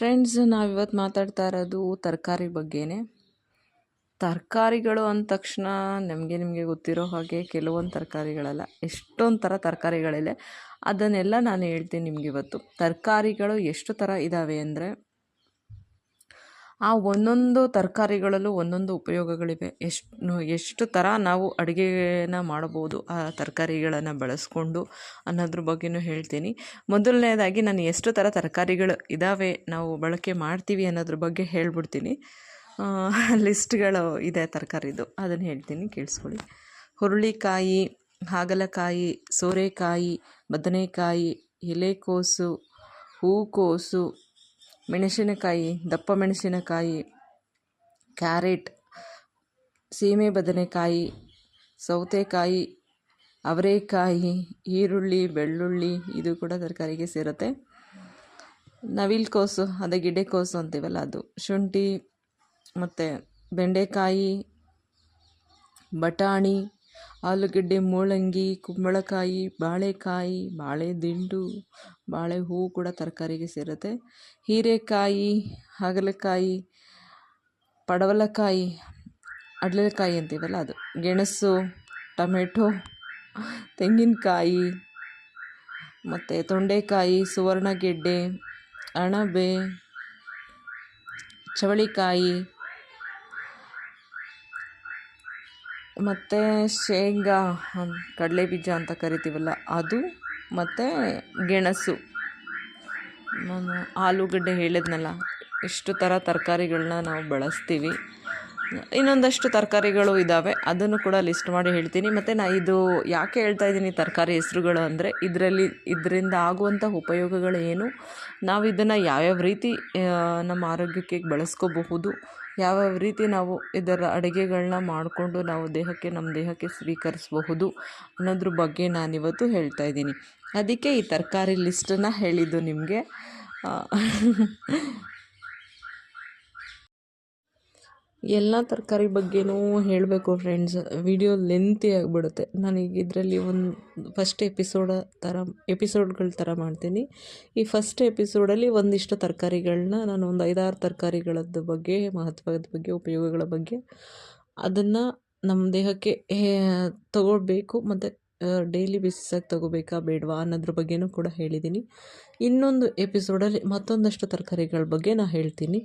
Friends ನಾವಿವತ್ತು ಮಾತಾಡ್ತಾ ಇರೋದು ತರಕಾರಿ ಬಗ್ಗೆನೇ. ತರಕಾರಿಗಳು ಅಂದ ತಕ್ಷಣ ನಮಗೆ ನಿಮಗೆ ಗೊತ್ತಿರೋ ಹಾಗೆ ಕೆಲವೊಂದು ತರಕಾರಿಗಳಲ್ಲ, ಎಷ್ಟೊಂದು ಥರ ತರಕಾರಿಗಳಿದೆ ಅದನ್ನೆಲ್ಲ ನಾನು ಹೇಳ್ತೀನಿ ನಿಮಗಿವತ್ತು ತರಕಾರಿಗಳು ಎಷ್ಟು ಥರ ಇದ್ದಾವೆ ಅಂದರೆ ಆ ಒಂದೊಂದು ತರಕಾರಿಗಳಲ್ಲೂ ಒಂದೊಂದು ಉಪಯೋಗಗಳಿವೆ. ಎಷ್ಟು ಎಷ್ಟು ಥರ ನಾವು ಅಡುಗೆನ ಮಾಡ್ಬೋದು ಆ ತರಕಾರಿಗಳನ್ನು ಬಳಸ್ಕೊಂಡು ಅನ್ನೋದ್ರ ಬಗ್ಗೆನೂ ಹೇಳ್ತೀನಿ. ಮೊದಲನೇದಾಗಿ ನಾನು ಎಷ್ಟು ಥರ ತರಕಾರಿಗಳು ಇದ್ದಾವೆ ನಾವು ಬಳಕೆ ಮಾಡ್ತೀವಿ ಅನ್ನೋದ್ರ ಬಗ್ಗೆ ಹೇಳ್ಬಿಡ್ತೀನಿ. ಲಿಸ್ಟ್ಗಳು ಇದೆ ತರಕಾರಿದು. ಅದನ್ನು ಹೇಳ್ತೀನಿ, ಕೇಳಿಸ್ಕೊಳ್ಳಿ. ಹುರುಳಿಕಾಯಿ, ಹಾಗಲಕಾಯಿ, ಸೋರೆಕಾಯಿ, ಬದನೆಕಾಯಿ, ಎಲೆಕೋಸು, ಹೂಕೋಸು ಮೆಣಸಿನಕಾಯಿ, ದಪ್ಪ ಮೆಣಸಿನಕಾಯಿ, ಕ್ಯಾರೆಟ್, ಸೀಮೆ ಬದನೆಕಾಯಿ, ಸೌತೆಕಾಯಿ, ಅವರೆಕಾಯಿ, ಈರುಳ್ಳಿ, ಬೆಳ್ಳುಳ್ಳಿ ಇದು ಕೂಡ ತರಕಾರಿಗೆ ಸೇರುತ್ತೆ. ನವಿಲು ಅದೇ ಕೋಸು ಅಂತೀವಲ್ಲ ಅದು. ಶುಂಠಿ ಮತ್ತು ಬೆಂಡೆಕಾಯಿ, ಬಟಾಣಿ ಆಲೂಗಡ್ಡೆ, ಮೂಲಂಗಿ, ಕುಂಬಳಕಾಯಿ, ಬಾಳೆಕಾಯಿ ಬಾಳೆ ದಿಂಡು ಬಾಳೆ ಹೂವು ಕೂಡ ತರಕಾರಿಗೆ ಸೇರುತ್ತೆ. ಹೀರೆಕಾಯಿ, ಹಾಗಲಕಾಯಿ, ಪಡವಲಕಾಯಿ ಅಡ್ಲೆಕಾಯಿ ಅಂತೀವಲ್ಲ ಅದು. ಗೆಣಸು, ಟೊಮೆಟೊ, ತೆಂಗಿನಕಾಯಿ, ಮತ್ತು ತೊಂಡೆಕಾಯಿ, ಸುವರ್ಣಗೆಡ್ಡೆ, ಅಣಬೆ, ಚವಳಿಕಾಯಿ ಮತ್ತು ಶೇಂಗಾ ಕಡಲೆ ಬೀಜ ಅಂತ ಕರಿತೀವಲ್ಲ, ಅದು ಮತ್ತು ಗೆಣಸು. ನಾನು ಆಲೂಗಡ್ಡೆ ಹೇಳಿದ್ನಲ್ಲ, ಇಷ್ಟು ಥರ ತರಕಾರಿಗಳನ್ನ ನಾವು ಬಳಸ್ತೀವಿ. ಇನ್ನೊಂದಷ್ಟು ತರಕಾರಿಗಳು ಇದ್ದಾವೆ ಅದನ್ನು ಕೂಡ ಲಿಸ್ಟ್ ಮಾಡಿ ಹೇಳ್ತೀನಿ. ಮತ್ತು ನಾ ಇದು ಯಾಕೆ ಹೇಳ್ತಾ ಇದ್ದೀನಿ ತರಕಾರಿ ಹೆಸರುಗಳು ಅಂದರೆ, ಇದರಲ್ಲಿ, ಇದರಿಂದ ಆಗುವಂಥ ಉಪಯೋಗಗಳು ಏನು ನಾವು ಇದನ್ನು ಯಾವ್ಯಾವ ರೀತಿ ನಮ್ಮ ಆರೋಗ್ಯಕ್ಕೆ ಬಳಸ್ಕೋಬಹುದು? ಯಾವ್ಯಾವ ರೀತಿ ನಾವು ಇದರ ಅಡುಗೆಗಳನ್ನ ಮಾಡಿಕೊಂಡು ನಾವು ದೇಹಕ್ಕೆ, ನಮ್ಮ ದೇಹಕ್ಕೆ ಸ್ವೀಕರಿಸಬಹುದು ಅನ್ನೋದ್ರ ಬಗ್ಗೆ ನಾನಿವತ್ತು ಹೇಳ್ತಾ ಇದ್ದೀನಿ. ಅದಕ್ಕೆ ಈ ತರಕಾರಿ ಲಿಸ್ಟನ್ನು ಹೇಳಿದ್ದು ನಿಮಗೆ. ಎಲ್ಲ ತರಕಾರಿ ಬಗ್ಗೆನೂ ಹೇಳಬೇಕು ಫ್ರೆಂಡ್ಸ್ ವಿಡಿಯೋ ಲೆಂತಿ ಆಗಿಬಿಡುತ್ತೆ. ನಾನೀಗ ಇದರಲ್ಲಿ ಒಂದು ಫಸ್ಟ್ ಎಪಿಸೋಡ ಥರ ಎಪಿಸೋಡ್ಗಳ ಥರ ಮಾಡ್ತೀನಿ. ಈ ಫಸ್ಟ್ ಎಪಿಸೋಡಲ್ಲಿ ಒಂದಿಷ್ಟು ತರಕಾರಿಗಳನ್ನ ನಾನು ಒಂದು ಐದಾರು ತರಕಾರಿಗಳದ್ದು ಬಗ್ಗೆ, ಮಹತ್ವದ ಬಗ್ಗೆ, ಉಪಯೋಗಗಳ ಬಗ್ಗೆ ಅದನ್ನು ನಮ್ಮ ದೇಹಕ್ಕೆ ತಗೊಳ್ಬೇಕು ಮತ್ತು ಡೈಲಿ ಬೇಸಿಸಾಗಿ ತಗೋಬೇಕಾ ಬೇಡವಾ ಅನ್ನೋದ್ರ ಬಗ್ಗೆನೂ ಕೂಡ ಹೇಳಿದ್ದೀನಿ ಇನ್ನೊಂದು ಎಪಿಸೋಡಲ್ಲಿ ಮತ್ತೊಂದಷ್ಟು ತರಕಾರಿಗಳ ಬಗ್ಗೆ ನಾನು ಹೇಳ್ತೀನಿ.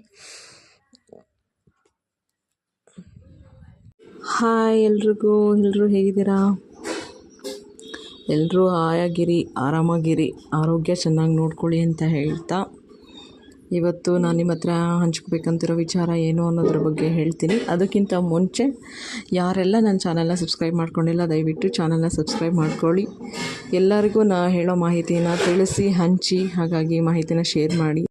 ಹಾಯ್ ಎಲ್ರಿಗೂ ಎಲ್ಲರೂ ಹೇಗಿದ್ದೀರಾ? ಎಲ್ಲರೂ ಆಯಾಗಿರಿ ಆರಾಮಾಗಿರಿ, ಆರೋಗ್ಯ ಚೆನ್ನಾಗಿ ನೋಡ್ಕೊಳ್ಳಿ ಅಂತ ಹೇಳ್ತಾ ಇವತ್ತು ನಾನು ನಿಮ್ಮ ಹತ್ರ ಹಂಚ್ಕೋಬೇಕಂತಿರೋ ವಿಚಾರ ಏನು ಅನ್ನೋದ್ರ ಬಗ್ಗೆ ಹೇಳ್ತೀನಿ. ಅದಕ್ಕಿಂತ ಮುಂಚೆ ಯಾರೆಲ್ಲ ನನ್ನ ಚಾನಲ್ನ ಸಬ್ಸ್ಕ್ರೈಬ್ ಮಾಡ್ಕೊಂಡಿಲ್ಲ, ದಯವಿಟ್ಟು ಚಾನಲ್ನ ಸಬ್ಸ್ಕ್ರೈಬ್ ಮಾಡ್ಕೊಳ್ಳಿ. ಎಲ್ಲರಿಗೂ ನಾ ಹೇಳೋ ಮಾಹಿತಿನ ತಿಳಿಸಿ, ಹಂಚಿ, ಹಾಗಾಗಿ ಮಾಹಿತಿನ ಶೇರ್ ಮಾಡಿ.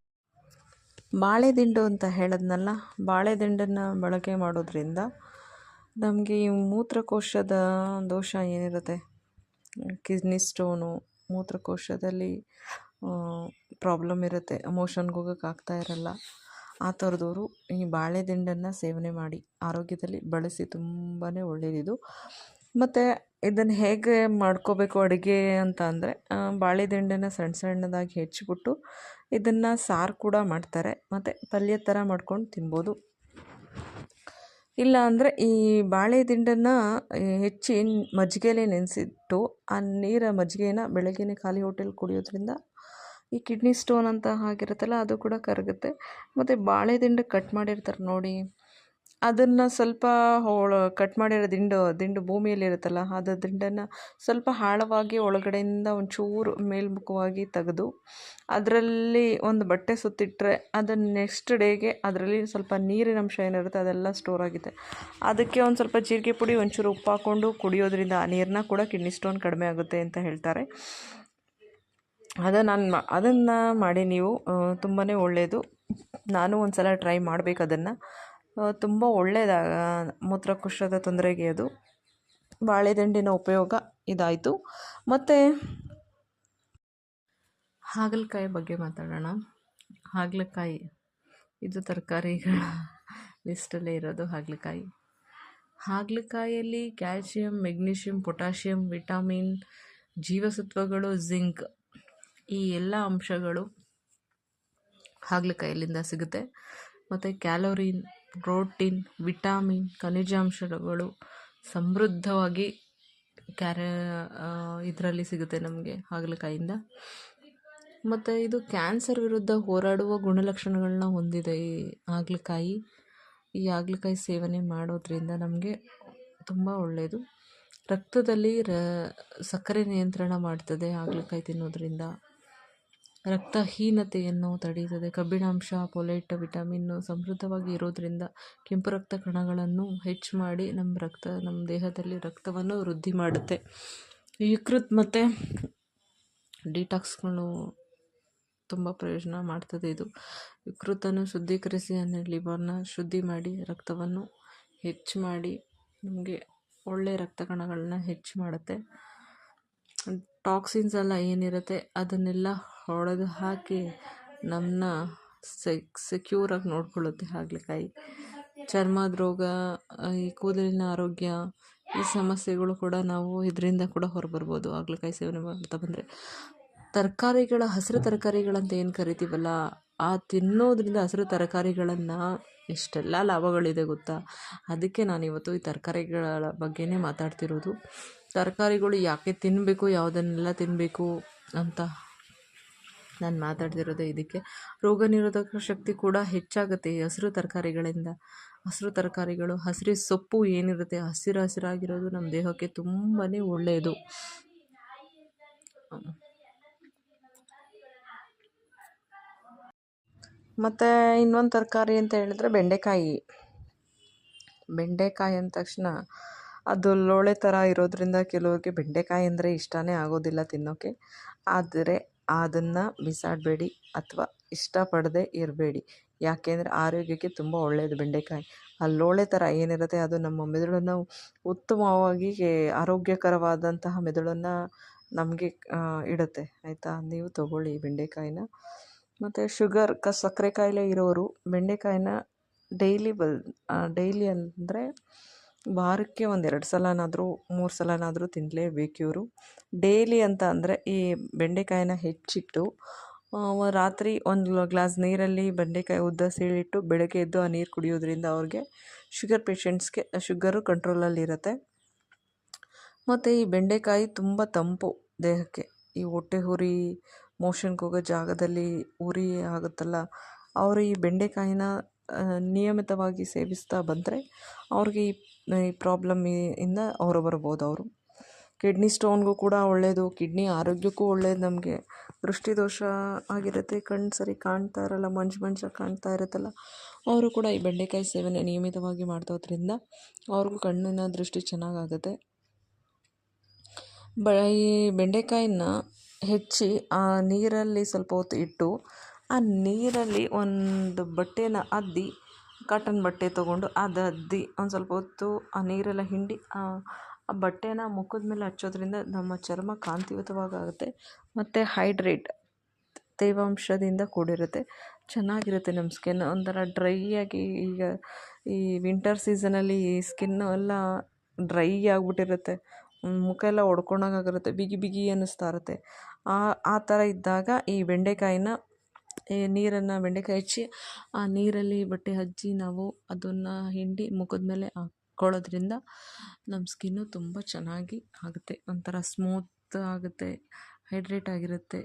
ಬಾಳೆದಿಂಡು ಅಂತ ಹೇಳಿದ್ನಲ್ಲ, ಬಾಳೆದಿಂಡನ್ನು ಬಳಕೆ ಮಾಡೋದ್ರಿಂದ ನಮಗೆ ಈ ಮೂತ್ರಕೋಶದ ದೋಷ ಏನಿರುತ್ತೆ? ಕಿಡ್ನಿ ಸ್ಟೋನು, ಮೂತ್ರಕೋಶದಲ್ಲಿ ಪ್ರಾಬ್ಲಮ್ ಇರುತ್ತೆ. ಮೋಷನ್ಗೆ ಹೋಗೋಕೆ ಆಗ್ತಾ ಇರಲ್ಲ. ಆ ಥರದವರು ಈ ಬಾಳೆದಿಂಡನ್ನು ಸೇವನೆ ಮಾಡಿ ಆರೋಗ್ಯದಲ್ಲಿ ಬಳಸಿ ತುಂಬಾ ಒಳ್ಳೆಯದಿದು ಮತ್ತು ಇದನ್ನು ಹೇಗೆ ಮಾಡ್ಕೋಬೇಕು ಅಡುಗೆ ಅಂತ ಅಂದರೆ ಬಾಳೆದಿಂಡನ್ನು ಸಣ್ಣ ಸಣ್ಣದಾಗಿ ಹೆಚ್ಚಿಬಿಟ್ಟು ಇದನ್ನು ಸಾರು ಕೂಡ ಮಾಡ್ತಾರೆ. ಮತ್ತು ಪಲ್ಯ ಥರ ಮಾಡ್ಕೊಂಡು ತಿನ್ಬೋದು. ಇಲ್ಲ ಅಂದರೆ ಈ ಬಾಳೆ ದಿಂಡನ್ನು ಹೆಚ್ಚಿ ಮಜ್ಜಿಗೆಲೆ ನೆನೆಸಿಟ್ಟು, ಆ ನೀರ ಮಜ್ಜಿಗೆನ ಬೆಳಗ್ಗೆನೆ ಖಾಲಿ ಹೊಟ್ಟೆಲಿ ಕುಡಿಯೋದ್ರಿಂದ ಈ ಕಿಡ್ನಿ ಸ್ಟೋನ್ ಅಂತ ಆಗಿರುತ್ತಲ್ಲ ಅದು ಕೂಡ ಕರಗುತ್ತೆ. ಮತ್ತು ಬಾಳೆ ದಿಂಡು ಕಟ್ ಮಾಡಿರ್ತಾರೆ ನೋಡಿ. ಅದನ್ನು ಸ್ವಲ್ಪ ಹೋಳ ಕಟ್ ಮಾಡಿರೋ ದಿಂಡು ದಿಂಡು ಭೂಮಿಯಲ್ಲಿರುತ್ತಲ್ಲ ಅದು ದಿಂಡನ್ನು ಸ್ವಲ್ಪ ಆಳವಾಗಿ ಒಳಗಡೆಯಿಂದ ಒಂಚೂರು ಮೇಲ್ಮುಖವಾಗಿ ತೆಗೆದು ಅದರಲ್ಲಿ ಒಂದು ಬಟ್ಟೆ ಸುತ್ತಿಟ್ಟರೆ ಅದನ್ನು ನೆಕ್ಸ್ಟ್ ಡೇಗೆ ಅದರಲ್ಲಿ ಸ್ವಲ್ಪ ನೀರಿನ ಅಂಶ ಏನಿರುತ್ತೆ ಅದೆಲ್ಲ ಸ್ಟೋರ್ ಆಗಿದೆ ಅದಕ್ಕೆ ಒಂದು ಸ್ವಲ್ಪ ಜೀರಿಗೆ ಪುಡಿ, ಒಂಚೂರು ಉಪ್ಪು ಹಾಕ್ಕೊಂಡು ಕುಡಿಯೋದ್ರಿಂದ ಆ ನೀರನ್ನ ಕೂಡ ಕಿಡ್ನಿ ಸ್ಟೋನ್ ಕಡಿಮೆ ಆಗುತ್ತೆ ಅಂತ ಹೇಳ್ತಾರೆ. ಅದನ್ನು ನಾನು ಅದನ್ನು ಮಾಡಿ ನೀವು ತುಂಬಾ ಒಳ್ಳೆಯದು ನಾನು ಒಂದು ಸಲ ಟ್ರೈ ಮಾಡಬೇಕು ಅದನ್ನು. ತುಂಬ ಒಳ್ಳೆಯದ ಮೂತ್ರಕೋಶದ ತೊಂದರೆಗೆ ಅದು. ಬಾಳೆದಂಡಿನ ಉಪಯೋಗ ಇದಾಯಿತು. ಮತ್ತು ಹಾಗಲಕಾಯಿ ಬಗ್ಗೆ ಮಾತಾಡೋಣ. ಹಾಗಲಕಾಯಿ, ಇದು ತರಕಾರಿಗಳ ಲಿಸ್ಟಲ್ಲೇ ಇರೋದು ಹಾಗಲಕಾಯಿ. ಹಾಗಲಕಾಯಿಯಲ್ಲಿ ಕ್ಯಾಲ್ಸಿಯಂ, ಮೆಗ್ನೀಷಿಯಂ, ಪೊಟ್ಯಾಷಿಯಂ, ವಿಟಾಮಿನ್, ಜೀವಸತ್ವಗಳು, ಜಿಂಕ್ ಈ ಎಲ್ಲ ಅಂಶಗಳು ಹಾಗಲಕಾಯಿಯಲ್ಲಿಂದ ಸಿಗುತ್ತೆ. ಮತ್ತು ಕ್ಯಾಲೋರಿನ್ ಪ್ರೋಟೀನ್, ವಿಟಾಮಿನ್, ಖನಿಜಾಂಶಗಳು ಸಮೃದ್ಧವಾಗಿ ಕ್ಯಾರೆ ಇದರಲ್ಲಿ ಸಿಗುತ್ತೆ ನಮಗೆ ಹಾಗಲಕಾಯಿಂದ. ಮತ್ತು ಇದು ಕ್ಯಾನ್ಸರ್ ವಿರುದ್ಧ ಹೋರಾಡುವ ಗುಣಲಕ್ಷಣಗಳನ್ನ ಹೊಂದಿದೆ ಈ ಹಾಗಲಕಾಯಿ. ಈ ಹಾಗಲಕಾಯಿ ಸೇವನೆ ಮಾಡೋದ್ರಿಂದ ನಮಗೆ ತುಂಬ ಒಳ್ಳೆಯದು ರಕ್ತದಲ್ಲಿ ರ, ಸಕ್ಕರೆ ನಿಯಂತ್ರಣ ಮಾಡ್ತದೆ ಹಾಗಲಕಾಯಿ ತಿನ್ನೋದ್ರಿಂದ. ರಕ್ತಹೀನತೆಯನ್ನು ತಡೆಯುತ್ತದೆ. ಕಬ್ಬಿಣಾಂಶ ಪೊಲೇಟ್ ವಿಟಮಿನ್ನು ಸಮೃದ್ಧವಾಗಿ ಇರೋದರಿಂದ ಕೆಂಪು ರಕ್ತ ಕಣಗಳನ್ನು ಹೆಚ್ಚು ಮಾಡಿ ನಮ್ಮ ರಕ್ತ ನಮ್ಮ ದೇಹದಲ್ಲಿ ರಕ್ತವನ್ನು ವೃದ್ಧಿ ಮಾಡುತ್ತೆ. ಯಕೃತ್ ಮತ್ತು ಡಿಟಾಕ್ಸ್ಗಳು ತುಂಬ ಪ್ರಯೋಜನ ಮಾಡ್ತದೆ ಇದು. ಯಕೃತ್ತನ್ನು ಶುದ್ಧೀಕರಿಸಿ ಅಂದರೆ ಲಿವರ್ನ ಶುದ್ಧಿ ಮಾಡಿ ರಕ್ತವನ್ನು ಹೆಚ್ಚು ಮಾಡಿ ನಮಗೆ ಒಳ್ಳೆಯ ರಕ್ತ ಕಣಗಳನ್ನ ಹೆಚ್ಚು ಮಾಡುತ್ತೆ. ಟಾಕ್ಸಿನ್ಸ್ ಎಲ್ಲ ಏನಿರುತ್ತೆ ಅದನ್ನೆಲ್ಲ ಹೊಡೆದು ಹಾಕಿ ನಮ್ಮನ್ನ ಸೆಕ್ ಸೆಕ್ಯೂರಾಗಿ ನೋಡ್ಕೊಳ್ಳುತ್ತೆ ಹಾಗಲಕಾಯಿ ಚರ್ಮದ ರೋಗ ಈ ಕೂದಲಿನ ಆರೋಗ್ಯ, ಈ ಸಮಸ್ಯೆಗಳು ಕೂಡ ನಾವು ಇದರಿಂದ ಕೂಡ ಹೊರಬರ್ಬೋದು. ಹಾಗಲಕಾಯಿ ಸೇವನೆ ಮಾಡ್ತಾ ಬಂದರೆ ತರಕಾರಿಗಳ, ಹಸಿರು ತರಕಾರಿಗಳಂತ ಏನು ಕರಿತೀವಲ್ಲ, ಆ ತಿನ್ನೋದ್ರಿಂದ ಹಸಿರು ತರಕಾರಿಗಳನ್ನು ಎಷ್ಟೆಲ್ಲ ಲಾಭಗಳಿದೆ ಗೊತ್ತಾ? ಅದಕ್ಕೆ ನಾನಿವತ್ತು ಈ ತರಕಾರಿಗಳ ಬಗ್ಗೆನೇ ಮಾತಾಡ್ತಿರೋದು. ತರಕಾರಿಗಳು ಯಾಕೆ ತಿನ್ನಬೇಕು ಯಾವುದನ್ನೆಲ್ಲ ತಿನ್ನಬೇಕು ಅಂತ ನಾನು ಮಾತಾಡ್ತಿರೋದು ಇದಕ್ಕೆ. ರೋಗ ನಿರೋಧಕ ಶಕ್ತಿ ಕೂಡ ಹೆಚ್ಚಾಗುತ್ತೆ ಈ ಹಸಿರು ತರಕಾರಿಗಳಿಂದ. ಹಸಿರು ತರಕಾರಿಗಳು, ಹಸಿರು ಸೊಪ್ಪು ಏನಿರುತ್ತೆ, ಹಸಿರು ಹಸಿರಾಗಿರೋದು ನಮ್ಮ ದೇಹಕ್ಕೆ ತುಂಬಾ ಒಳ್ಳೆಯದು. ಮತ್ತು ಇನ್ನೊಂದು ತರಕಾರಿ ಅಂತ ಹೇಳಿದ್ರೆ ಬೆಂಡೆಕಾಯಿ. ಬೆಂಡೆಕಾಯಿ ಅಂದ ತಕ್ಷಣ ಅದು ಲೋಳೆ ಥರ ಇರೋದರಿಂದ ಕೆಲವರಿಗೆ ಬೆಂಡೆಕಾಯಿ ಅಂದರೆ ಇಷ್ಟನೇ ಆಗೋದಿಲ್ಲ ತಿನ್ನೋಕ್ಕೆ ಆದರೆ ಅದನ್ನು ಬಿಸಾಡಬೇಡಿ ಅಥವಾ ಇಷ್ಟಪಡದೆ ಇರಬೇಡಿ. ಯಾಕೆಂದರೆ ಆರೋಗ್ಯಕ್ಕೆ ತುಂಬ ಒಳ್ಳೆಯದು ಬೆಂಡೆಕಾಯಿ. ಆ ಲೋಳೆ ಥರ ಏನಿರುತ್ತೆ ಅದು ನಮ್ಮ ಮೆದುಳನ್ನು ಉತ್ತಮವಾಗಿ ಆರೋಗ್ಯಕರವಾದಂತಹ ಮೆದುಳನ್ನು ನಮಗೆ ಇಡುತ್ತೆ. ಆಯಿತಾ? ನೀವು ತಗೊಳ್ಳಿ ಬೆಂಡೆಕಾಯಿನ. ಮತ್ತು ಶುಗರ್, ಕ, ಸಕ್ಕರೆ ಕಾಯಿಲೆ ಇರೋರು ಬೆಂಡೆಕಾಯಿನ ಡೈಲಿ ಬಲ್ ಡೈಲಿ ಅಂದರೆ ವಾರಕ್ಕೆ ಒಂದು ಎರಡು ಸಲನಾದರೂ, ಮೂರು ಸಲನಾದರೂ ತಿನ್ನಲೇಬೇಕು ಇವರು. ಡೈಲಿ ಅಂತ ಅಂದರೆ ಈ ಬೆಂಡೆಕಾಯಿನ ಹೆಚ್ಚಿಟ್ಟು ರಾತ್ರಿ ಒಂದು ಗ್ಲಾಸ್ ನೀರಲ್ಲಿ ಬೆಂಡೆಕಾಯಿ ಉದ್ದ ಸೀಳಿಟ್ಟು ಬೆಳಗ್ಗೆ ಎದ್ದು ಆ ನೀರು ಕುಡಿಯೋದ್ರಿಂದ ಅವ್ರಿಗೆ ಶುಗರ್ ಪೇಷಂಟ್ಸ್ಗೆ, ಶುಗರು ಕಂಟ್ರೋಲಲ್ಲಿರುತ್ತೆ. ಮತ್ತು ಈ ಬೆಂಡೆಕಾಯಿ ತುಂಬ ತಂಪು ದೇಹಕ್ಕೆ. ಈ ಹೊಟ್ಟೆ ಉರಿ, ಮೋಷನ್ಗೆ ಹೋಗೋ ಜಾಗದಲ್ಲಿ ಉರಿ ಆಗುತ್ತಲ್ಲ, ಅವರು ಈ ಬೆಂಡೆಕಾಯಿನ ನಿಯಮಿತವಾಗಿ ಸೇವಿಸ್ತಾ ಬಂದರೆ ಅವ್ರಿಗೆ ಈ ಈ ಪ್ರಾಬ್ಲಮ್ ಇಂದ ಅವರು ಬರ್ಬೋದು ಅವರು. ಕಿಡ್ನಿ ಸ್ಟೋನ್ಗೂ ಕೂಡ ಒಳ್ಳೆಯದು ಕಿಡ್ನಿ ಆರೋಗ್ಯಕ್ಕೂ ಒಳ್ಳೇದು ನಮಗೆ. ದೃಷ್ಟಿದೋಷ ಆಗಿರುತ್ತೆ ಕಣ್ಣು ಸರಿ ಕಾಣ್ತಾ ಇರಲ್ಲ, ಮಂಜು ಮಂಜಾಗಿ ಕಾಣ್ತಾ ಇರುತ್ತಲ್ಲ. ಅವರು ಕೂಡ ಈ ಬೆಂಡೆಕಾಯಿ ಸೇವನೆ ನಿಯಮಿತವಾಗಿ ಮಾಡ್ತೋದ್ರಿಂದ ಅವ್ರಿಗೂ ಕಣ್ಣಿನ ದೃಷ್ಟಿ ಚೆನ್ನಾಗಾಗುತ್ತೆ. ಬ, ಈ ಬೆಂಡೆಕಾಯಿನ ಹೆಚ್ಚಿ ಆ ನೀರಲ್ಲಿ ಸ್ವಲ್ಪ ಹೊತ್ತು ಇಟ್ಟು, ಆ ನೀರಲ್ಲಿ ಒಂದು ಬಟ್ಟೆನ ಅದ್ದಿ ಕಾಟನ್ ಬಟ್ಟೆ ತೊಗೊಂಡು ಅದು ಅದ್ದಿ ಒಂದು ಸ್ವಲ್ಪ ಹೊತ್ತು ಆ ನೀರೆಲ್ಲ ಹಿಂಡಿ, ಆ ಬಟ್ಟೆನ ಮುಖದ ಮೇಲೆ ಹಚ್ಚೋದ್ರಿಂದ ನಮ್ಮ ಚರ್ಮ ಕಾಂತಿಯುತವಾಗುತ್ತೆ ಮತ್ತು ಹೈಡ್ರೇಟ್ ತೇವಾಂಶದಿಂದ ಕೂಡಿರುತ್ತೆ. ಚೆನ್ನಾಗಿರುತ್ತೆ ನಮ್ಮ ಸ್ಕಿನ್ ಒಂಥರ ಡ್ರೈ ಆಗಿ ಈಗ ಈ ವಿಂಟರ್ ಸೀಸನಲ್ಲಿ ಈ ಸ್ಕಿನ್ನು ಎಲ್ಲ ಡ್ರೈ ಆಗಿಬಿಟ್ಟಿರುತ್ತೆ. ಮುಖ ಎಲ್ಲ ಒಡ್ಕೊಂಡಾಗಿರುತ್ತೆ ಬಿಗಿ ಬಿಗಿ ಅನ್ನಿಸ್ತಾ ಇರುತ್ತೆ. ಆ ಆ ಥರ ಇದ್ದಾಗ ಈ ಬೆಂಡೆಕಾಯಿನ ನೀರನ್ನು ಬೆಂಡೆಕಾಯಿ ಹೆಚ್ಚಿ, ಆ ನೀರಲ್ಲಿ ಬಟ್ಟೆ ಹಚ್ಚಿ ನಾವು ಅದನ್ನು ಹಿಂಡಿ ಮುಖದ ಮೇಲೆ ಹಾಕ್ಕೊಳ್ಳೋದ್ರಿಂದ ನಮ್ಮ ಸ್ಕಿನ್ನು ತುಂಬ ಚೆನ್ನಾಗಿ ಆಗುತ್ತೆ. ಒಂಥರ ಸ್ಮೂತ್ ಆಗುತ್ತೆ, ಹೈಡ್ರೇಟ್ ಆಗಿರುತ್ತೆ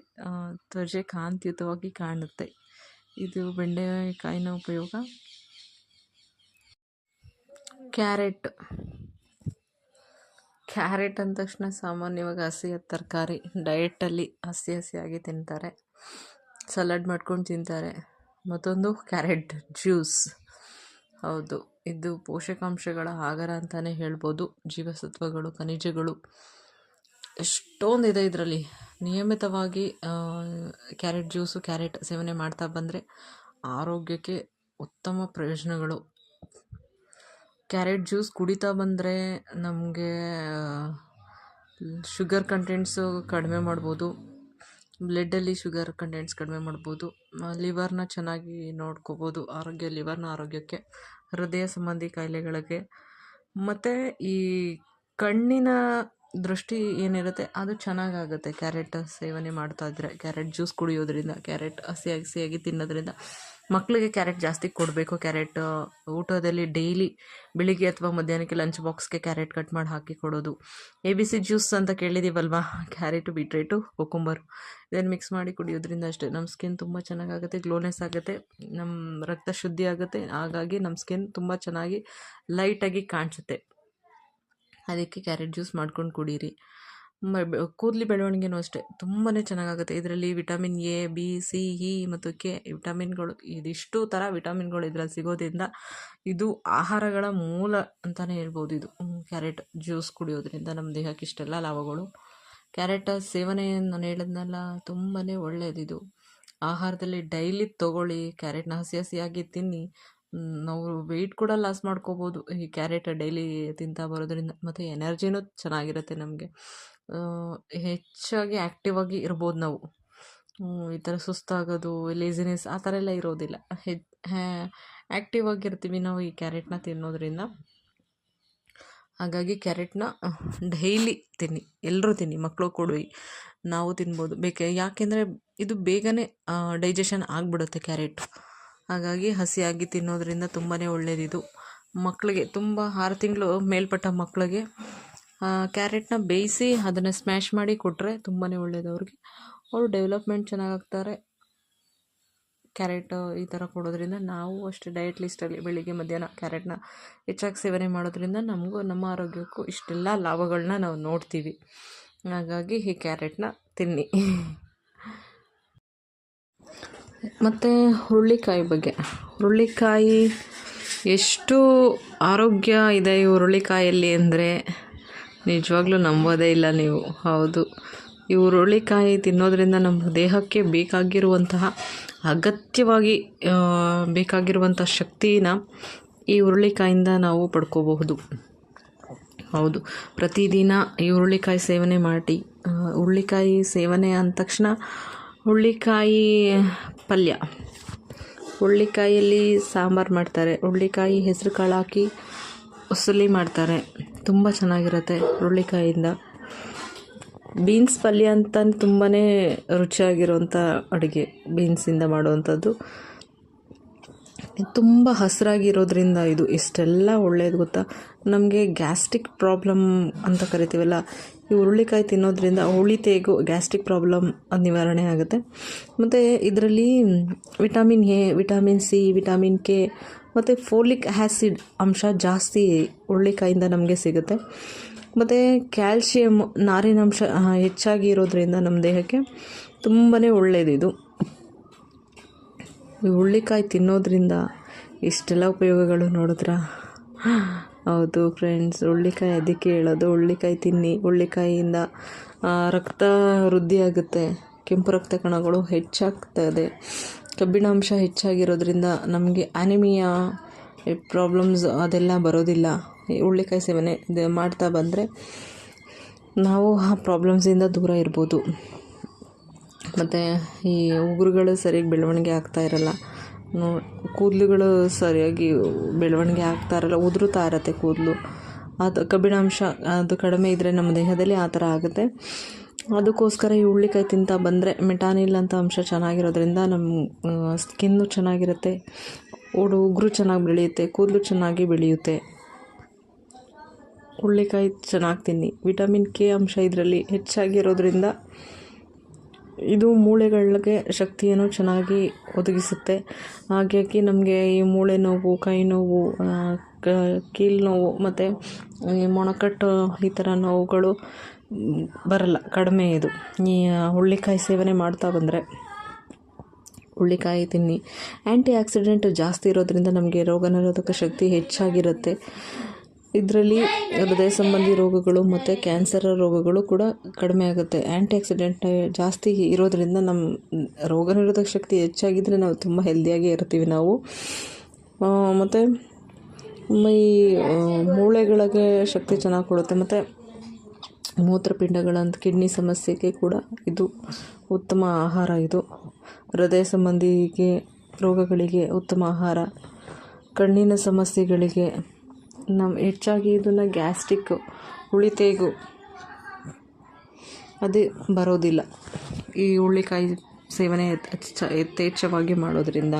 ತ್ವಚೆ ಕಾಂತಿಯುತವಾಗಿ ಕಾಣುತ್ತೆ. ಇದು ಬೆಂಡೆಕಾಯಿನ ಉಪಯೋಗ. ಕ್ಯಾರೆಟ್. ಕ್ಯಾರೆಟ್ ಅಂದ ತಕ್ಷಣ ಸಾಮಾನ್ಯವಾಗಿ ಹಸಿಯ ತರಕಾರಿ ಡಯೆಟಲ್ಲಿ ಹಸಿ ಹಸಿಯಾಗಿ ತಿಂತಾರೆ. ಸಲಾಡ್ ಮಾಡ್ಕೊಂಡು ತಿಂತಾರೆ. ಮತ್ತೊಂದು ಕ್ಯಾರೆಟ್ ಜ್ಯೂಸ್. ಹೌದು, ಇದು ಪೋಷಕಾಂಶಗಳ ಆಗರ ಅಂತಲೇ ಹೇಳ್ಬೋದು. ಜೀವಸತ್ವಗಳು, ಖನಿಜಗಳು, ಎಷ್ಟೊಂದಿದೆ ಇದರಲ್ಲಿ. ನಿಯಮಿತವಾಗಿ ಕ್ಯಾರೆಟ್ ಜ್ಯೂಸು, ಕ್ಯಾರೆಟ್ ಸೇವನೆ ಮಾಡ್ತಾ ಬಂದರೆ ಆರೋಗ್ಯಕ್ಕೆ ಉತ್ತಮ ಪ್ರಯೋಜನಗಳು. ಕ್ಯಾರೆಟ್ ಜ್ಯೂಸ್ ಕುಡಿತಾ ಬಂದರೆ ನಮಗೆ ಶುಗರ್ ಕಂಟೆಂಟ್ಸು ಕಡಿಮೆ ಮಾಡ್ಬೋದು. ಬ್ಲಡ್ಡಲ್ಲಿ ಶುಗರ್ ಕಂಟೆಂಟ್ಸ್ ಕಡಿಮೆ ಮಾಡ್ಬೋದು. ಲಿವರ್ನ ಚೆನ್ನಾಗಿ ನೋಡ್ಕೋಬೋದು ಆರೋಗ್ಯ, ಲಿವರ್ನ ಆರೋಗ್ಯಕ್ಕೆ, ಹೃದಯ ಸಂಬಂಧಿ ಕಾಯಿಲೆಗಳಿಗೆ. ಮತ್ತು ಈ ಕಣ್ಣಿನ ದೃಷ್ಟಿ ಏನಿರುತ್ತೆ, ಅದು ಚೆನ್ನಾಗಾಗುತ್ತೆ. ಕ್ಯಾರೆಟ್ ಸೇವನೆ ಮಾಡ್ತಾ ಇದ್ದರೆ ಕ್ಯಾರೆಟ್ ಜ್ಯೂಸ್ ಕುಡಿಯೋದ್ರಿಂದ, ಕ್ಯಾರೆಟ್ ಹಸಿ ಹಸಿಯಾಗಿ ತಿನ್ನೋದ್ರಿಂದ. ಮಕ್ಕಳಿಗೆ ಕ್ಯಾರೆಟ್ ಜಾಸ್ತಿ ಕೊಡಬೇಕು. ಕ್ಯಾರೆಟ್ ಊಟದಲ್ಲಿ ಡೈಲಿ ಬೆಳಿಗ್ಗೆ ಅಥವಾ ಮಧ್ಯಾಹ್ನಕ್ಕೆ ಲಂಚ್ ಬಾಕ್ಸ್ಗೆ ಕ್ಯಾರೆಟ್ ಕಟ್ ಮಾಡಿ ಹಾಕಿ ಕೊಡೋದು. ಎ ಬಿ ಸಿ ಜ್ಯೂಸ್ ಅಂತ ಕೇಳಿದ್ದೀವಲ್ವಾ ಕ್ಯಾರೆಟು, ಬೀಟ್ರೇಟು ಕೊಕ್ಕುಂಬರು ಇದನ್ನು ಮಿಕ್ಸ್ ಮಾಡಿ ಕುಡಿಯೋದ್ರಿಂದ ಅಷ್ಟೇ. ನಮ್ಮ ಸ್ಕಿನ್ ತುಂಬ ಚೆನ್ನಾಗಾಗುತ್ತೆ ಗ್ಲೋನೆಸ್ ಆಗುತ್ತೆ ನಮ್ಮ ರಕ್ತ ಶುದ್ಧಿ ಆಗುತ್ತೆ. ಹಾಗಾಗಿ ನಮ್ಮ ಸ್ಕಿನ್ ತುಂಬ ಚೆನ್ನಾಗಿ ಲೈಟಾಗಿ ಕಾಣಿಸುತ್ತೆ. ಅದಕ್ಕೆ ಕ್ಯಾರೆಟ್ ಜ್ಯೂಸ್ ಮಾಡ್ಕೊಂಡು ಕುಡೀರಿ. ಕೂದಲು ಬೆಳವಣಿಗೆನೂ ಅಷ್ಟೇ ತುಂಬಾ ಚೆನ್ನಾಗಾಗುತ್ತೆ. ಇದರಲ್ಲಿ vitamin A, B, C, E ಮತ್ತು ಕೆ ವಿಟಮಿನ್ಗಳು, ಇದಿಷ್ಟು ಥರ ವಿಟಮಿನ್ಗಳು ಇದ್ರಲ್ಲಿ ಸಿಗೋದ್ರಿಂದ ಇದು ಆಹಾರಗಳ ಮೂಲ ಅಂತಲೇ ಹೇಳ್ಬೋದು ಇದು. ಕ್ಯಾರೆಟ್ ಜ್ಯೂಸ್ ಕುಡಿಯೋದ್ರಿಂದ ನಮ್ಮ ದೇಹಕ್ಕೆ ಇಷ್ಟೆಲ್ಲ ಲಾಭಗಳು. ಕ್ಯಾರೆಟ್ ಸೇವನೆ ನಾನು ಹೇಳಿದ್ನಲ್ಲ ತುಂಬಾ ಒಳ್ಳೆಯದಿದು ಆಹಾರದಲ್ಲಿ ಡೈಲಿ ತೊಗೊಳ್ಳಿ, ಕ್ಯಾರೆಟ್ನ ಹಸಿ ಹಸಿಯಾಗಿ ತಿನ್ನಿ ನಾವು ವೆಯ್ಟ್ ಕೂಡ ಲಾಸ್ ಮಾಡ್ಕೋಬೋದು. ಈ ಕ್ಯಾರೆಟ್ ಡೈಲಿ ತಿಂತಾ ಬರೋದ್ರಿಂದ ಮತ್ತು ಎನರ್ಜಿನೂ ಚೆನ್ನಾಗಿರುತ್ತೆ ನಮಗೆ. ಹೆಚ್ಚಾಗಿ ಆ್ಯಕ್ಟಿವ್ ಆಗಿ ಇರ್ಬೋದು ನಾವು. ಈ ಥರ ಸುಸ್ತಾಗೋದು ಲೇಸಿನೆಸ್ ಆ ಥರ ಎಲ್ಲ ಇರೋದಿಲ್ಲ. ಹೆಚ್ ಆ್ಯಕ್ಟಿವ್ ಆಗಿರ್ತೀವಿ ನಾವು ಈ ಕ್ಯಾರೆಟ್ನ ತಿನ್ನೋದ್ರಿಂದ. ಹಾಗಾಗಿ ಕ್ಯಾರೆಟ್ನ ಡೈಲಿ ತಿನ್ನಿ. ಎಲ್ಲರೂ ತಿನ್ನಿ ಮಕ್ಕಳು ಕೊಡಿ ನಾವು ತಿನ್ಬೋದು. ಬೇಕೆ, ಯಾಕೆಂದರೆ ಇದು ಬೇಗನೆ ಡೈಜೆಷನ್ ಆಗಿಬಿಡುತ್ತೆ ಕ್ಯಾರೆಟ್ ಹಾಗಾಗಿ ಹಸಿಯಾಗಿ ತಿನ್ನೋದ್ರಿಂದ ತುಂಬಾ ಒಳ್ಳೆಯದಿದು ಮಕ್ಕಳಿಗೆ ತುಂಬ ಆರು ತಿಂಗಳು ಮೇಲ್ಪಟ್ಟ ಮಕ್ಕಳಿಗೆ ಕ್ಯಾರೆಟ್ನ ಬೇಯಿಸಿ ಅದನ್ನು ಸ್ಮ್ಯಾಶ್ ಮಾಡಿ ಕೊಟ್ಟರೆ ತುಂಬಾ ಒಳ್ಳೆಯದು ಅವ್ರಿಗೆ. ಅವರು ಡೆವಲಪ್ಮೆಂಟ್ ಚೆನ್ನಾಗಾಗ್ತಾರೆ. ಕ್ಯಾರೆಟ್ ಈ ಥರ ಕೊಡೋದ್ರಿಂದ ನಾವು ಅಷ್ಟೇ ಡಯಟ್ ಲಿಸ್ಟಲ್ಲಿ ಬೆಳಿಗ್ಗೆ, ಮಧ್ಯಾಹ್ನ ಕ್ಯಾರೆಟ್ನ ಹೆಚ್ಚಾಗಿ ಸೇವನೆ ಮಾಡೋದ್ರಿಂದ ನಮಗೂ, ನಮ್ಮ ಆರೋಗ್ಯಕ್ಕೂ ಇಷ್ಟೆಲ್ಲ ಲಾಭಗಳನ್ನ ನಾವು ನೋಡ್ತೀವಿ. ಹಾಗಾಗಿ ಈ ಕ್ಯಾರೆಟ್ನ ತಿನ್ನಿ. ಮತ್ತು ಹುರುಳಿಕಾಯಿ ಬಗ್ಗೆ. ಹುರುಳಿಕಾಯಿ ಎಷ್ಟು ಆರೋಗ್ಯ ಇದೆ ಈ ಹುರುಳಿಕಾಯಲ್ಲಿ ಅಂದರೆ ನಿಜವಾಗ್ಲೂ ನಂಬೋದೇ ಇಲ್ಲ ನೀವು. ಹೌದು. ಈ ಹುರುಳಿಕಾಯಿ ತಿನ್ನೋದ್ರಿಂದ ನಮ್ಮ ದೇಹಕ್ಕೆ ಬೇಕಾಗಿರುವಂತಹ ಅಗತ್ಯವಾಗಿ ಬೇಕಾಗಿರುವಂಥ ಶಕ್ತಿನ ಈ ಹುರುಳಿಕಾಯಿಂದ ನಾವು ಪಡ್ಕೋಬಹುದು. ಹೌದು. ಪ್ರತಿದಿನ ಈ ಹುರುಳಿಕಾಯಿ ಸೇವನೆ ಮಾಡಿ ಹುರುಳಿಕಾಯಿ ಸೇವನೆ ಅಂದ ತಕ್ಷಣ ಹುರುಳಿಕಾಯಿ ಪಲ್ಯ. ಹುರುಳಿಕಾಯಲ್ಲಿ ಸಾಂಬಾರು ಮಾಡ್ತಾರೆ. ಹುರುಳಿಕಾಯಿ ಹೆಸರು ಕಾಳು ಹಾಕಿ ಉಸುಲಿ ಮಾಡ್ತಾರೆ. ತುಂಬ ಚೆನ್ನಾಗಿರುತ್ತೆ ಹುರುಳಿಕಾಯಿಂದ. ಬೀನ್ಸ್ ಪಲ್ಯ ಅಂತ ತುಂಬಾ ರುಚಿಯಾಗಿರುವಂಥ ಅಡುಗೆ ಬೀನ್ಸಿಂದ ಮಾಡುವಂಥದ್ದು. ತುಂಬ ಹಸಿರಾಗಿರೋದ್ರಿಂದ ಇದು ಇಷ್ಟೆಲ್ಲ ಒಳ್ಳೆಯದು ಗೊತ್ತಾ? ನಮಗೆ ಗ್ಯಾಸ್ಟ್ರಿಕ್ ಪ್ರಾಬ್ಲಮ್ ಅಂತ ಕರಿತೀವಲ್ಲ, ಈ ಹುರುಳಿಕಾಯಿ ತಿನ್ನೋದ್ರಿಂದ ಹುಳಿತೇಗು ಗ್ಯಾಸ್ಟ್ರಿಕ್ ಪ್ರಾಬ್ಲಮ್ ಅದು ನಿವಾರಣೆ ಆಗುತ್ತೆ. ಮತ್ತು ಇದರಲ್ಲಿ vitamin A, vitamin C, vitamin K ಮತ್ತು ಫೋಲಿಕ್ ಆ್ಯಸಿಡ್ ಅಂಶ ಜಾಸ್ತಿ ಹುರುಳಿಕಾಯಿಂದ ನಮಗೆ ಸಿಗುತ್ತೆ. ಮತ್ತು ಕ್ಯಾಲ್ಶಿಯಮ್ ನಾರಿನಂಶ ಹೆಚ್ಚಾಗಿ ಇರೋದ್ರಿಂದ ನಮ್ಮ ದೇಹಕ್ಕೆ ತುಂಬಾ ಒಳ್ಳೆಯದಿದು ಈ ಹುರುಳಿಕಾಯಿ ತಿನ್ನೋದ್ರಿಂದ ಇಷ್ಟೆಲ್ಲ ಉಪಯೋಗಗಳು ನೋಡಿದ್ರ? ಹೌದು ಫ್ರೆಂಡ್ಸ್ ಹುರುಳಿಕಾಯಿ ಅದಕ್ಕೆ ಹೇಳೋದು, ಹುರುಳಿಕಾಯಿ ತಿನ್ನಿ, ಹುರುಳಿಕಾಯಿಯಿಂದ ರಕ್ತ ವೃದ್ಧಿಯಾಗುತ್ತೆ, ಕೆಂಪು ರಕ್ತ ಕಣಗಳು ಹೆಚ್ಚಾಗ್ತದೆ. ಕಬ್ಬಿಣಾಂಶ ಹೆಚ್ಚಾಗಿರೋದ್ರಿಂದ ನಮಗೆ ಅನಿಮಿಯಾ ಪ್ರಾಬ್ಲಮ್ಸ್ ಅದೆಲ್ಲ ಬರೋದಿಲ್ಲ. ಈ ಹುರುಳಿಕಾಯಿ ಸೇವನೆ ಮಾಡ್ತಾ ಬಂದರೆ ನಾವು ಆ ಪ್ರಾಬ್ಲಮ್ಸಿಂದ ದೂರ ಇರ್ಬೋದು. ಮತ್ತು ಈ ಉಗುರುಗಳು ಸರಿಯಾಗಿ ಬೆಳವಣಿಗೆ ಆಗ್ತಾ ಇರಲ್ಲ. ಕೂದಲುಗಳು ಸರಿಯಾಗಿ ಬೆಳವಣಿಗೆ ಆಗ್ತಾ ಇರಲ್ಲ, ಉದುರುತ್ತಾ ಇರತ್ತೆ ಕೂದಲು. ಅದು ಕಬ್ಬಿಣಾಂಶ ಅದು ಕಡಿಮೆ ಇದ್ದರೆ ನಮ್ಮ ದೇಹದಲ್ಲಿ ಆ ಥರ ಆಗುತ್ತೆ. ಅದಕ್ಕೋಸ್ಕರ ಈ ಹುಳ್ಳಿಕಾಯಿ ತಿಂತಾ ಬಂದರೆ ಮೆಟಾನಿಲ್ ಅಂತ ಅಂಶ ಚೆನ್ನಾಗಿರೋದ್ರಿಂದ ನಮ್ಮ ಸ್ಕಿನ್ನು ಚೆನ್ನಾಗಿರುತ್ತೆ, ಓಡು, ಉಗುರು ಚೆನ್ನಾಗಿ ಬೆಳೆಯುತ್ತೆ, ಕೂದಲು ಚೆನ್ನಾಗಿ ಬೆಳೆಯುತ್ತೆ. ಹುಳ್ಳಿಕಾಯಿ ಚೆನ್ನಾಗಿ ತಿನ್ನಿ. ವಿಟಮಿನ್ ಕೆ ಅಂಶ ಇದರಲ್ಲಿ ಹೆಚ್ಚಾಗಿರೋದ್ರಿಂದ ಇದು ಮೂಳೆಗಳಿಗೆ ಶಕ್ತಿಯನ್ನು ಚೆನ್ನಾಗಿ ಒದಗಿಸುತ್ತೆ. ಹಾಗಾಗಿ ನಮಗೆ ಈ ಮೂಳೆ ನೋವು, ಕೈ ನೋವು ಕೀಲು ನೋವು ಮತ್ತು ಮೊಣಕಟ್ಟು ಈ ಥರ ನೋವುಗಳು ಬರಲ್ಲ, ಕಡಿಮೆ ಇದು. ಈ ಹುಳ್ಳಿಕಾಯಿ ಸೇವನೆ ಮಾಡ್ತಾ ಬಂದರೆ ಹುಳ್ಳಿಕಾಯಿ ತಿನ್ನಿ. ಆ್ಯಂಟಿ ಆಕ್ಸಿಡೆಂಟ್ ಜಾಸ್ತಿ ಇರೋದ್ರಿಂದ ನಮಗೆ ರೋಗ ನಿರೋಧಕ ಶಕ್ತಿ ಹೆಚ್ಚಾಗಿರುತ್ತೆ. ಇದರಲ್ಲಿ ಹೃದಯ ಸಂಬಂಧಿ ರೋಗಗಳು ಮತ್ತು ಕ್ಯಾನ್ಸರ್ ರೋಗಗಳು ಕೂಡ ಕಡಿಮೆ ಆಗುತ್ತೆ. ಆ್ಯಂಟಿ ಆಕ್ಸಿಡೆಂಟ್ ಜಾಸ್ತಿ ಇರೋದರಿಂದ ನಮ್ಮ ರೋಗ ನಿರೋಧಕ ಶಕ್ತಿ ಹೆಚ್ಚಾಗಿದ್ದರೆ ನಾವು ತುಂಬ ಹೆಲ್ದಿಯಾಗಿ ಇರ್ತೀವಿ ನಾವು. ಮತ್ತು ಈ ಮೂಳೆಗಳಿಗೆ ಶಕ್ತಿ ಚೆನ್ನಾಗಿ ಕೊಡುತ್ತೆ. ಮತ್ತು ಮೂತ್ರಪಿಂಡಗಳಂತ ಕಿಡ್ನಿ ಸಮಸ್ಯೆಗೆ ಕೂಡ ಇದು ಉತ್ತಮ ಆಹಾರ ಇದು. ಹೃದಯ ಸಂಬಂಧಿಗೆ ರೋಗಗಳಿಗೆ ಉತ್ತಮ ಆಹಾರ. ಕಣ್ಣಿನ ಸಮಸ್ಯೆಗಳಿಗೆ ನಮ್ಮ ಹೆಚ್ಚಾಗಿ ಇದನ್ನು ಗ್ಯಾಸ್ಟ್ರಿಕ್ ಹುಳಿತೇಗು. ಅದೇ ಬರೋದಿಲ್ಲ. ಈ ಹುಳ್ಳಿಕಾಯಿ ಸೇವನೆ ಯಥೇಚ್ಛ ಯಥೇಚ್ಛವಾಗಿ ಮಾಡೋದ್ರಿಂದ.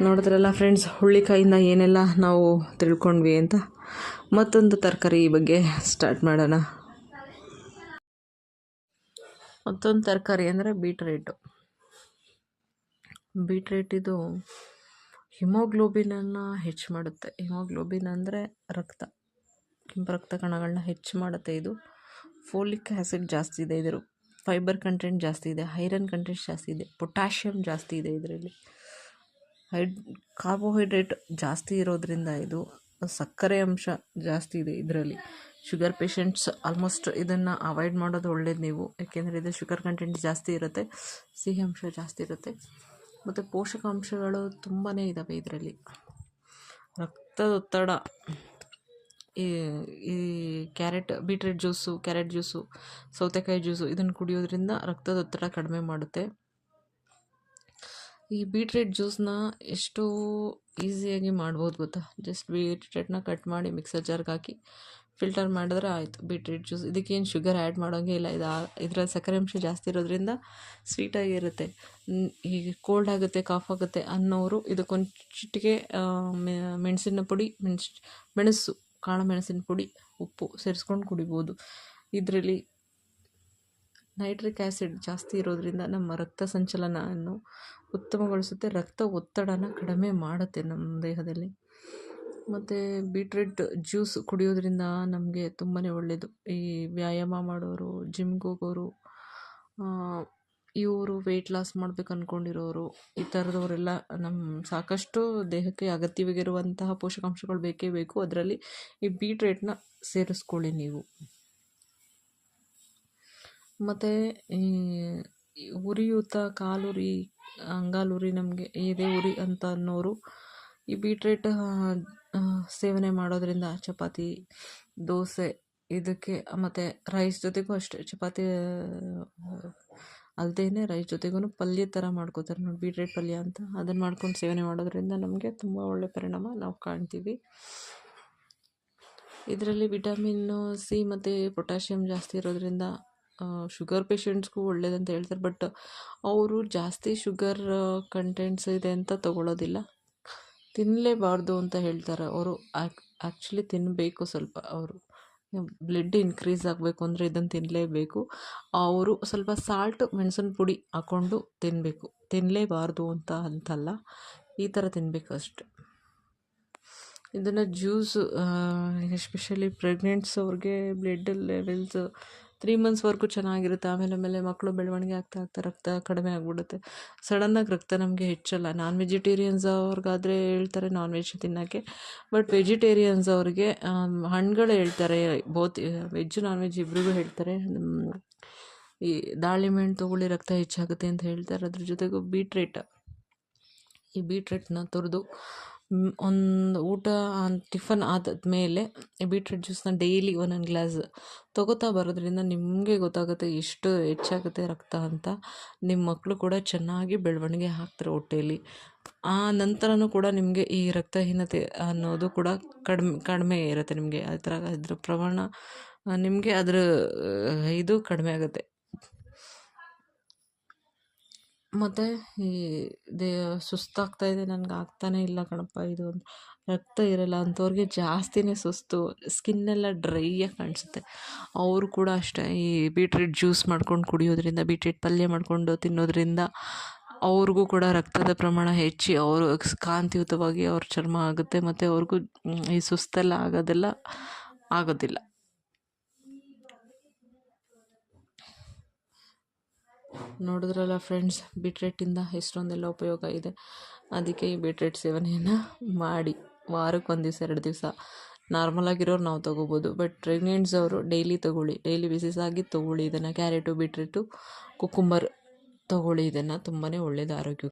ನೋಡಿದ್ರಲ್ಲ ಫ್ರೆಂಡ್ಸ್ ಹುಳ್ಳಿಕಾಯಿಂದ ಏನೆಲ್ಲ ನಾವು ತಿಳ್ಕೊಂಡ್ವಿ ಅಂತ? ಮತ್ತೊಂದು ತರಕಾರಿ ಬಗ್ಗೆ ಸ್ಟಾರ್ಟ್ ಮಾಡೋಣ. ಮತ್ತೊಂದು ತರಕಾರಿ ಅಂದರೆ ಬೀಟ್ರೇಟು. ಬೀಟ್ರೇಟ್ ಇದು ಹಿಮೋಗ್ಲೋಬಿನನ್ನು ಹೆಚ್ಚು ಮಾಡುತ್ತೆ. ಹಿಮೋಗ್ಲೋಬಿನ್ ಅಂದರೆ ರಕ್ತ. ಕೆಂಪು ರಕ್ತ ಕಣಗಳನ್ನ ಹೆಚ್ಚು ಮಾಡುತ್ತೆ ಇದು. ಫೋಲಿಕ್ ಆ್ಯಸಿಡ್ ಜಾಸ್ತಿ ಇದೆ ಇದರ ಫೈಬರ್ ಕಂಟೆಂಟ್ ಜಾಸ್ತಿ ಇದೆ. ಐರನ್ ಕಂಟೆಂಟ್ ಜಾಸ್ತಿ ಇದೆ. ಪೊಟ್ಯಾಷಿಯಮ್ ಜಾಸ್ತಿ ಇದೆ ಇದರಲ್ಲಿ. ಹೈಡ್ ಕಾರ್ಬೋಹೈಡ್ರೇಟ್ ಜಾಸ್ತಿ ಇರೋದರಿಂದ ಇದು ಸಕ್ಕರೆ ಅಂಶ ಜಾಸ್ತಿ ಇದೆ ಇದರಲ್ಲಿ. ಶುಗರ್ ಪೇಷಂಟ್ಸ್ ಆಲ್ಮೋಸ್ಟ್ ಇದನ್ನು ಅವಾಯ್ಡ್ ಮಾಡೋದು ಒಳ್ಳೇದು ನೀವು. ಯಾಕೆಂದರೆ ಇದು ಶುಗರ್ ಕಂಟೆಂಟ್ ಜಾಸ್ತಿ ಇರುತ್ತೆ, ಸಿಹಿ ಅಂಶ ಜಾಸ್ತಿ ಇರುತ್ತೆ. ಮತ್ತು ಪೋಷಕಾಂಶಗಳು ತುಂಬಾ ಇದ್ದಾವೆ ಇದರಲ್ಲಿ. ರಕ್ತದೊತ್ತಡ, ಈ ಈ carrot beetroot juice carrot juice ಸೌತೆಕಾಯಿ ಜ್ಯೂಸು ಇದನ್ನು ಕುಡಿಯೋದ್ರಿಂದ ರಕ್ತದೊತ್ತಡ ಕಡಿಮೆ ಮಾಡುತ್ತೆ. ಈ ಬೀಟ್ರೂಟ್ ಜ್ಯೂಸ್ನ ಎಷ್ಟು ಈಸಿಯಾಗಿ ಮಾಡ್ಬೋದು ಗೊತ್ತಾ? ಜಸ್ಟ್ ಬೀಟ್ರೂಟ್ನ ಕಟ್ ಮಾಡಿ ಮಿಕ್ಸರ್ ಜಾರ್ಗೆ ಹಾಕಿ ಫಿಲ್ಟರ್ ಮಾಡಿದ್ರೆ ಆಯಿತು. ಬೀಟ್ರೂಟ್ ಜ್ಯೂಸ್ ಇದಕ್ಕೇನು ಶುಗರ್ ಆ್ಯಡ್ ಮಾಡೋಂಗೆ ಇಲ್ಲ. ಇದು, ಇದರಲ್ಲಿ ಸಕ್ಕರೆ ಅಂಶ ಜಾಸ್ತಿ ಇರೋದ್ರಿಂದ ಸ್ವೀಟಾಗಿರುತ್ತೆ ಹೀಗೆ ಕೋಲ್ಡ್ ಆಗುತ್ತೆ ಕಾಫ್ ಆಗುತ್ತೆ ಅನ್ನೋರು ಇದಕ್ಕೊಂದು ಮೆಣಸಿನ ಪುಡಿ, ಮೆಣಸು ಮೆಣಸು ಕಾಳು ಮೆಣಸಿನ ಪುಡಿ, ಉಪ್ಪು ಸೇರಿಸ್ಕೊಂಡು ಕುಡಿಬೋದು. ಇದರಲ್ಲಿ ನೈಟ್ರಿಕ್ ಆ್ಯಸಿಡ್ ಜಾಸ್ತಿ ಇರೋದ್ರಿಂದ ನಮ್ಮ ರಕ್ತ ಸಂಚಲನವನ್ನು ಉತ್ತಮಗೊಳಿಸುತ್ತೆ. ರಕ್ತ ಒತ್ತಡನ ಕಡಿಮೆ ಮಾಡುತ್ತೆ ನಮ್ಮ ದೇಹದಲ್ಲಿ. ಮತ್ತು ಬೀಟ್ರೂಟ್ ಜ್ಯೂಸ್ ಕುಡಿಯೋದ್ರಿಂದ ನಮಗೆ ತುಂಬಾ ಒಳ್ಳೆಯದು ಈ ವ್ಯಾಯಾಮ ಮಾಡೋರು, ಜಿಮ್ಗೆ ಹೋಗೋರು ಇವರು ವೆಯ್ಟ್ ಲಾಸ್ ಮಾಡ್ಬೇಕು ಅಂದ್ಕೊಂಡಿರೋರು ಈ ಥರದವರೆಲ್ಲ ನಮ್ಮ ಸಾಕಷ್ಟು ದೇಹಕ್ಕೆ ಅಗತ್ಯವಾಗಿರುವಂತಹ ಪೋಷಕಾಂಶಗಳು ಬೇಕೇ ಬೇಕು. ಅದರಲ್ಲಿ ಈ ಬೀಟ್ರೇಟ್ನ ಸೇರಿಸ್ಕೊಳ್ಳಿ ನೀವು. ಮತ್ತು ಉರಿಯೂತ ಕಾಲುರಿ, ಅಂಗಾಲುರಿ ನಮಗೆ ಎದೆ ಉರಿ ಅಂತ ಅನ್ನೋರು, ಈ ಬೀಟ್ರೇಟ್ ಸೇವನೆ ಮಾಡೋದರಿಂದ ಚಪಾತಿ, ದೋಸೆ ಇದಕ್ಕೆ, ಮತ್ತು ರೈಸ್ ಜೊತೆಗೂ ಅಷ್ಟೇ, ಚಪಾತಿ ಅಲ್ಲದೇ ರೈಸ್ ಜೊತೆಗೂ ಪಲ್ಯ ಥರ ಮಾಡ್ಕೋತಾರೆ ನೋಡಿ, ಬೀಟ್ರೇಟ್ ಪಲ್ಯ ಅಂತ. ಅದನ್ನು ಮಾಡ್ಕೊಂಡು ಸೇವನೆ ಮಾಡೋದರಿಂದ ನಮಗೆ ತುಂಬ ಒಳ್ಳೆಯ ಪರಿಣಾಮ ನಾವು ಕಾಣ್ತೀವಿ. ಇದರಲ್ಲಿ ವಿಟಮಿನ್ನು ಸಿ ಮತ್ತು ಪೊಟ್ಯಾಷಿಯಮ್ ಜಾಸ್ತಿ ಇರೋದರಿಂದ ಶುಗರ್ ಪೇಷಂಟ್ಸ್ಗೂ ಒಳ್ಳೇದಂತ ಹೇಳ್ತಾರೆ ಬಟ್ ಅವರು ಜಾಸ್ತಿ ಶುಗರ್ ಕಂಟೆಂಟ್ಸ್ ಇದೆ ಅಂತ ತಗೊಳ್ಳೋದಿಲ್ಲ ತಿನ್ನಲೇಬಾರ್ದು ಅಂತ ಹೇಳ್ತಾರೆ ಅವರು. ಆ್ಯಕ್ಚುಲಿ ತಿನ್ನಬೇಕು ಸ್ವಲ್ಪ ಅವರು. ಬ್ಲಡ್ ಇನ್ಕ್ರೀಸ್ ಆಗಬೇಕು ಅಂದರೆ ಇದನ್ನು ತಿನ್ನಲೇಬೇಕು ಅವರು ಸ್ವಲ್ಪ ಸಾಲ್ಟ್ ಮೆಣಸಿನ ಪುಡಿ ಹಾಕ್ಕೊಂಡು ತಿನ್ನಬೇಕು ತಿನ್ನಲೇಬಾರ್ದು ಅಂತ ಅಂತಲ್ಲ, ಈ ಥರ ತಿನ್ನಬೇಕು ಅಷ್ಟೆ. ಇದನ್ನು ಜ್ಯೂಸು ಎಸ್ಪೆಷಲಿ ಪ್ರೆಗ್ನೆಂಟ್ಸ್ ಅವ್ರಿಗೆ ಬ್ಲಡ್ ಲೆವೆಲ್ಸ್ ತ್ರೀ ಮಂತ್ಸ್ವರೆಗೂ ಚೆನ್ನಾಗಿರುತ್ತೆ. ಆಮೇಲೆ ಆಮೇಲೆ ಮಕ್ಕಳು ಬೆಳವಣಿಗೆ ಆಗ್ತಾ ಆಗ್ತಾ ರಕ್ತ ಕಡಿಮೆ ಆಗಿಬಿಡುತ್ತೆ. ಸಡನ್ನಾಗಿ ರಕ್ತ ನಮಗೆ ಹೆಚ್ಚಲ್ಲ. ನಾನ್ ವೆಜಿಟೇರಿಯನ್ಸ್ ಅವ್ರಿಗಾದರೆ ಹೇಳ್ತಾರೆ ನಾನ್ ವೆಜ್ ತಿನ್ನೋಕ್ಕೆ. ಬಟ್ ವೆಜಿಟೇರಿಯನ್ಸ್ ಅವ್ರಿಗೆ ಹಣ್ಣುಗಳು ಹೇಳ್ತಾರೆ. ಬೋತ್ ವೆಜ್ ನಾನ್ ವೆಜ್ ಇಬ್ಬರಿಗೂ ಹೇಳ್ತಾರೆ. ಈ ದಾಳಿಂಬೆ ಹಣ್ಣು ತೊಗೊಳ್ಳಿ ರಕ್ತ ಹೆಚ್ಚಾಗುತ್ತೆ ಅಂತ ಹೇಳ್ತಾರೆ. ಅದ್ರ ಜೊತೆಗೂ ಬೀಟ್ರೇಟ್ ಈ ಬೀಟ್ರೇಟ್ನ ತುರಿದು ಒಂದು ಊಟ ಟಿಫನ್ ಆದಮೇಲೆ ಬೀಟ್ರೂಟ್ ಜ್ಯೂಸ್ನ ಡೈಲಿ ಒಂದೊಂದು ಗ್ಲಾಸ್ ತೊಗೋತಾ ಬರೋದ್ರಿಂದ ನಿಮಗೆ ಗೊತ್ತಾಗುತ್ತೆ ಎಷ್ಟು ಹೆಚ್ಚಾಗುತ್ತೆ ರಕ್ತ ಅಂತ. ನಿಮ್ಮ ಮಕ್ಕಳು ಕೂಡ ಚೆನ್ನಾಗಿ ಬೆಳವಣಿಗೆ ಹಾಕ್ತಾರೆ ಹೊಟ್ಟೆಯಲ್ಲಿ ಆ ನಂತರನೂ ಕೂಡ ನಿಮಗೆ ಈ ರಕ್ತಹೀನತೆ ಅನ್ನೋದು ಕೂಡ ಕಡಿಮೆ ಕಡಿಮೆ ಇರುತ್ತೆ ನಿಮಗೆ. ಆ ಥರ ಇದ್ರ ಪ್ರಮಾಣ ನಿಮಗೆ ಅದರ ಇದು ಕಡಿಮೆ ಆಗುತ್ತೆ. ಮತ್ತು ಈ ದೇ ಸುಸ್ತಾಗ್ತಾ ಇದೆ, ನನ್ಗೆ ಆಗ್ತಾನೇ ಇಲ್ಲ ಕಣಪ್ಪ. ಇದು ರಕ್ತ ಇರಲ್ಲ, ಅಂಥವ್ರಿಗೆ ಜಾಸ್ತಿನೇ ಸುಸ್ತು, ಸ್ಕಿನ್ನೆಲ್ಲ ಡ್ರೈಯಾಗಿ ಕಾಣಿಸುತ್ತೆ. ಅವರು ಕೂಡ ಅಷ್ಟೇ, ಈ ಬೀಟ್ರೂಟ್ ಜ್ಯೂಸ್ ಮಾಡ್ಕೊಂಡು ಕುಡಿಯೋದ್ರಿಂದ, ಬೀಟ್ರೂಟ್ ಪಲ್ಯ ಮಾಡಿಕೊಂಡು ತಿನ್ನೋದ್ರಿಂದ ಅವ್ರಿಗೂ ಕೂಡ ರಕ್ತದ ಪ್ರಮಾಣ ಹೆಚ್ಚಿ, ಅವರು ಕಾಂತಿಯುತವಾಗಿ ಅವ್ರ ಚರ್ಮ ಆಗುತ್ತೆ, ಮತ್ತು ಅವ್ರಿಗೂ ಈ ಸುಸ್ತೆಲ್ಲ ಆಗೋದೆಲ್ಲ ಆಗೋದಿಲ್ಲ. ನೋಡಿದ್ರಲ್ಲ ಫ್ರೆಂಡ್ಸ್ ಬೀಟ್ರೇಟಿಂದ ಎಷ್ಟೊಂದೆಲ್ಲ ಉಪಯೋಗ ಇದೆ. ಅದಕ್ಕೆ ಈ ಬೀಟ್ರೇಟ್ ಸೇವನೆಯನ್ನು ಮಾಡಿ ವಾರಕ್ಕೆ ಒಂದು ದಿವಸ ಎರಡು ದಿವಸ ನಾರ್ಮಲಾಗಿರೋರು ನಾವು ತೊಗೋಬೋದು ಬಟ್ ಪ್ರೆಗ್ನೆಂಟ್ಸ್ ಅವರು ಡೈಲಿ ತೊಗೊಳ್ಳಿ ಡೈಲಿ ಬೇಸಿಸ್ ಆಗಿ ತೊಗೊಳ್ಳಿ. ಇದನ್ನು ಕ್ಯಾರೆಟು ಬೀಟ್ರೇಟು ಕುಕುಂಬರ್ ತೊಗೊಳ್ಳಿ. ಇದನ್ನು ತುಂಬಾ ಒಳ್ಳೆಯದು ಆರೋಗ್ಯಕ್ಕೆ.